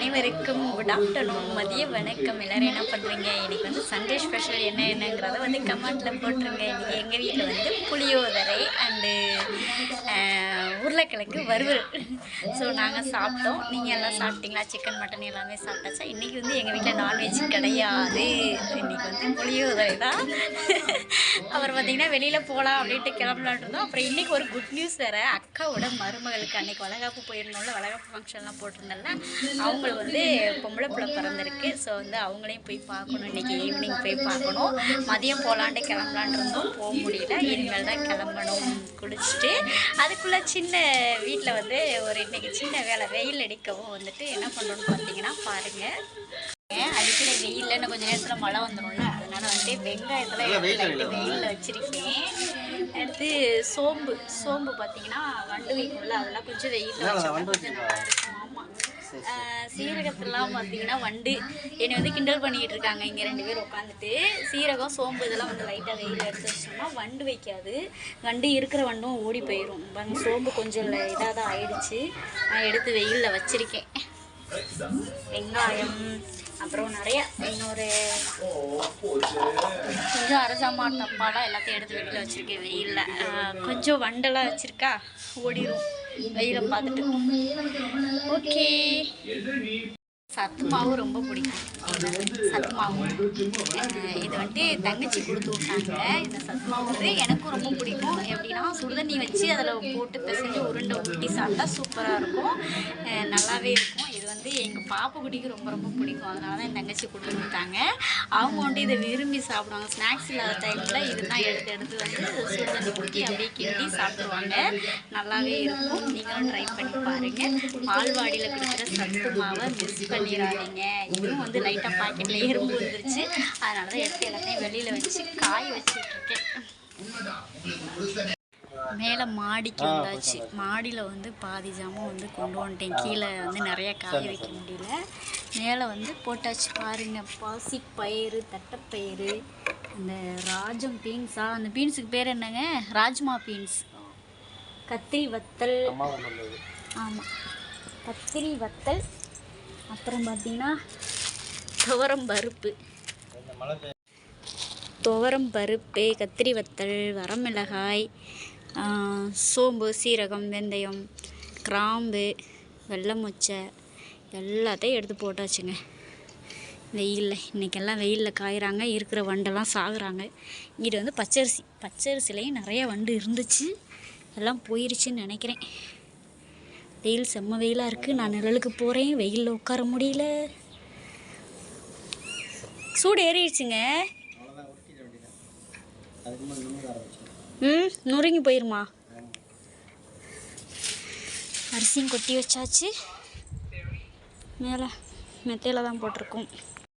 அனைவருக்கும் good afternoon மதிய வணக்கம். எல்லாரும் என்ன பண்ணுறீங்க இன்னைக்கு வந்து சண்டே ஸ்பெஷல் என்ன என்னங்கிறத வந்து கமெண்ட்டில் போட்டுருங்க. இன்னைக்கு எங்கள் வீட்டில் வந்து புளியோதரை அண்டு உருளைக்கிழங்கு வறுவல். ஸோ நாங்கள் சாப்பிட்டோம். நீங்கள் எல்லாம் சாப்பிட்டீங்களா? சிக்கன் மட்டன் எல்லாமே சாப்பிட்டாச்சா? இன்றைக்கி வந்து எங்கள் வீட்டில் நான்வெஜ் கிடையாது. இன்றைக்கி வந்து புளியோதரை தான். அப்புறம் பார்த்தீங்கன்னா வெளியில் போகலாம் அப்படின்ட்டு கிளம்பலான் இருந்தோம். அப்புறம் இன்றைக்கி ஒரு குட் நியூஸ் வேறு. அக்காவோட மருமகளுக்கு அன்றைக்கி வளகாப்பு போயிருந்தோம்ல. வளகாப்பு ஃபங்க்ஷன்லாம் போட்டிருந்தோம்ல அவங்களுக்கு வந்து பொம்பளை பிள்ளை பிறந்திருக்கு. ஸோ வந்து அவங்களையும் போய் பார்க்கணும். இன்றைக்கி ஈவினிங் போய் பார்க்கணும். மதியம் போகலான்ட்டு கிளம்பலான் இருந்தோம். போக முடியல. இனிமேல் தான் கிளம்பணும். குளிச்சுட்டு அதுக்குள்ளே சின்ன வீட்டில் வந்து ஒரு இன்னைக்கு சின்ன வேலை வெயில் அடிக்கவும் வந்துட்டு என்ன பண்ணணும்னு பார்த்தீங்கன்னா பாருங்கள் அடிக்கிற வெயில்ல கொஞ்சம் நேரத்தில் மழை வந்துடும்ல. அதனால வந்து வெங்காயத்தில் வெயிலில் வச்சிருக்கேன். அடுத்து சோம்பு சோம்பு பார்த்தீங்கன்னா வண்டு வைக்கும்ல அதெல்லாம் கொஞ்சம் வெயிலில் வச்சா கொஞ்சம் நல்லா இருக்கும். சீரகத்தெல்லாம் பார்த்தீங்கன்னா வண்டு. என்னை வந்து கிண்டல் பண்ணிக்கிட்டு இருக்காங்க. இங்கே ரெண்டு பேர் உட்காந்துட்டு சீரகம் சோம்பு இதெல்லாம் வந்து லைட்டாக வெயில் எடுத்து வச்சோம்னா வண்டு வைக்காது. வண்டு இருக்கிற வண்டும் ஓடி போயிடும் வந்து சோம்பு கொஞ்சம் இதாக தான் ஆயிடுச்சு. நான் எடுத்து வெயிலில் வச்சுருக்கேன். வெங்காயம் அப்புறம் நிறைய இன்னொரு கொஞ்சம் அரசாமான் தப்பாலாம் எல்லாத்தையும் எடுத்து வெளியில் வச்சுருக்கேன் வெயிலில். கொஞ்சம் வண்டெல்லாம் வச்சுருக்கா? ஓடிடும் வெயிலை பார்த்துட்டு. ஓகே. சத்து மாவு ரொம்ப பிடிக்கும். சத்து மாவு இது வந்துட்டு தங்கச்சி கொடுத்து விட்டாங்க. இந்த உப்புமா வந்து எனக்கும் ரொம்ப பிடிக்கும். எப்படின்னா சுடுதண்ணி வச்சு அதில் போட்டு பிசைஞ்சு உருண்டை ஊட்டி சாப்பிட்டா சூப்பராக இருக்கும். நல்லாவே இருக்கும். இது வந்து எங்கள் பாப்பு குடிக்கு ரொம்ப ரொம்ப பிடிக்கும். அதனால தான் என் தங்கச்சி கொடுத்துருக்காங்க அவங்க வந்துட்டு இதை விரும்பி சாப்பிடுவாங்க. ஸ்நாக்ஸ் இல்லாத டைமில் இதுதான் எடுத்து எடுத்து வந்து சுடுதண்ணி ஊற்றி அப்படியே கிண்டி சாப்பிடுவாங்க. நல்லாவே இருக்கும். நீங்களும் ட்ரை பண்ணி பாருங்கள் பால்வாடியில் கொடுக்குற சத்து மாவை மிஸ் பண்ணிடாதீங்க. இதுவும் வந்து லைட்டாக பாக்கெட்டில் எறும்பு வந்துருச்சு அதனால தான் எடுத்து எல்லாத்தையும் வெளியில் வச்சு காய வச்சுட்ருக்கேன் மேலே மாடிக்கு வந்தாச்சு. மாடியில் வந்து பாதி ஜாமான் வந்து கொண்டு வந்துட்டேன். கீழே வந்து நிறைய காய வைக்க முடியல. மேலே வந்து போட்டாச்சு. பாருங்க பாசி பயிறு தட்டைப்பயிறு அந்த ராஜம் பீன்ஸா. அந்த பீன்ஸுக்கு பேர் என்னங்க? ராஜ்மா பீன்ஸ். கத்திரி வத்தல். ஆமாம் கத்திரி வத்தல். அப்புறம் பார்த்தீங்கன்னா துவரம் பருப்பு. துவரம் பருப்பு கத்திரி வத்தல் வரமிளகாய் சோம்பு சீரகம் வெந்தயம் கிராம்பு வெள்ளமொச்சை எல்லாத்தையும் எடுத்து போட்டாச்சுங்க. வெயிலில். இன்றைக்கெல்லாம் வெயிலில் காயிறாங்க இருக்கிற வண்டெல்லாம் சாகுறாங்க. இங்கிட்டு வந்து பச்சரிசி பச்சரிசிலையும் நிறைய வண்டு இருந்துச்சு. எல்லாம் போயிருச்சுன்னு நினைக்கிறேன். வெயில் செம்ம வெயிலாக இருக்குது நான் நிழலுக்கு போகிறேன் வெயிலில் உட்கார முடியல. சூடு ஏறிடுச்சுங்க. ம் நொறுங்கி போயிருமா? அரிசியும் கொட்டி வச்சாச்சு. மேலே மெத்தையில் தான் போட்டிருக்கோம்.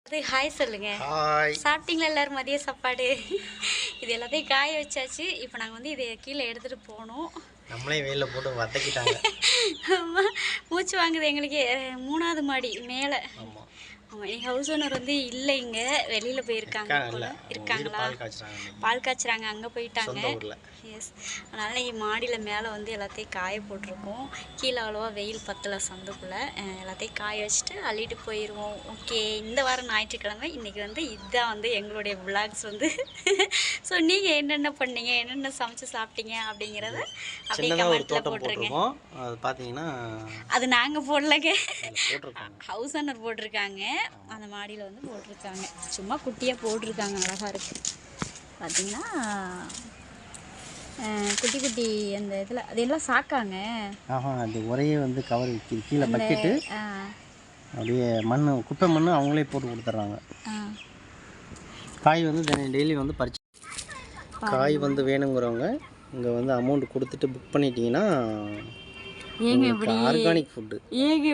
அது ஹாய் சொல்லுங்க. ஹாய் சாப்பிட்டீங்களா எல்லாரும் மதிய சாப்பாடு? இது எல்லாத்தையும் காய வச்சாச்சு. இப்போ நாங்கள் வந்து இதை கீழே எடுத்துகிட்டு போகணும். நம்மளே வெயிலில் போட்டு வதக்கிட்டாங்க. ஆமா, மூச்சு வாங்குது எங்களுக்கு. மூணாவது மாடி மேலே. ஆமாம் எங்கள் ஹவுஸ் ஓனர் வந்து இல்லை இங்கே வெளியில் போயிருக்காங்க போல. இருக்காங்களா? பால் காய்ச்சுறாங்க. இன்னைக்கு. அங்கே போயிட்டாங்க. எஸ் அதனால் இங்கே மாடியில் மேலே வந்து எல்லாத்தையும் காய போட்டிருக்கோம். கீழே அவ்வளோவா வெயில் பத்தல சந்துக்குள்ளே. எல்லாத்தையும் காய வச்சுட்டு அள்ளிட்டு போயிடுவோம் ஓகே இந்த வாரம் ஞாயிற்றுக்கிழமை இன்றைக்கி வந்து இதுதான் வந்து எங்களுடைய விளாக்ஸ் வந்து. ஸோ நீங்கள் என்னென்ன பண்ணீங்க? என்னென்ன சமைச்சு சாப்பிட்டீங்க? அப்படிங்கிறத அப்படியே கமெண்ட்டில் போட்டுருங்க. பார்த்தீங்கன்னா அது நாங்கள் போடலங்க. ஹவுஸ் ஓனர் போட்டிருக்காங்க. அந்த மாடியில் வந்து போட்டிருக்காங்க. சும்மா குட்டியாக போட்டிருக்காங்க அழகாக இருக்குது பார்த்தீங்கன்னா குட்டி குட்டி அந்த இதில் அது எல்லாம் சாக்காங்க. ஆஹா அது ஒரே வந்து கவர் விற்கிது கீழே பக்கெட்டு அப்படியே மண் குப்பை மண் அவங்களே போட்டு கொடுத்துட்றாங்க. காய் வந்து டெய்லி வந்து பறிச்சு காய் வந்து வேணுங்கிறவங்க இங்கே வந்து அமௌண்ட் கொடுத்துட்டு புக் பண்ணிட்டீங்கன்னா ஏங்க இப்படி? ஆர்கானிக் ஃபுட்டு ஏங்க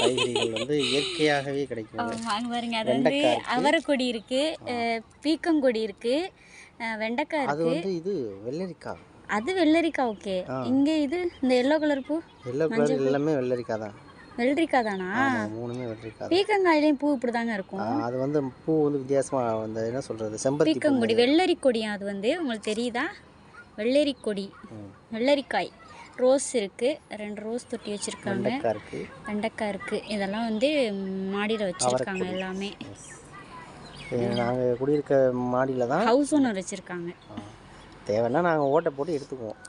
காய்கறிகள் வந்து இயற்கையாகவே கிடைக்கும் வாங்க பாருங்க. அது வந்து அவரைக்கொடி இருக்குது பீக்கங்கொடி இருக்குது வெண்டைக்காய் அது இருக்குது வந்து இது வெள்ளரிக்காய் அது வெள்ளரிக்காய் ஓகே. இங்கே இது இந்த எல்லோ கலர் பூ? எல்லோ கலர் எல்லாமே வெள்ளரிக்காய் தான். வெள்ளரிக்காய் தானா? மூணுமே வெள்ளரிக்காய். பீக்கங்காயிலையும் பூ இப்படி தாங்க இருக்கும். அது வந்து பூ வந்து வித்தியாசமாக அந்த என்ன சொல்கிறது செம்பருத்தி பீக்கங்கொடி வெள்ளரி கொடியா அது வந்து? உங்களுக்கு தெரியுதா? வெள்ளரி கொடி. வெள்ளரிக்காய். ரோஸ் இருக்குது ரெண்டு ரோஸ் தொட்டி வச்சுருக்காங்க. வெண்டைக்காய் இருக்குது இருக்குது இதெல்லாம் வந்து மாடியில் வச்சுருக்காங்க எல்லாமே. நாங்கள் குடியிருக்க மாடியில் தான் ஹவுஸ் ஓனர் வச்சுருக்காங்க. தேவைன்னா நாங்கள் ஓட்டை போட்டு எடுத்துக்குவோம்.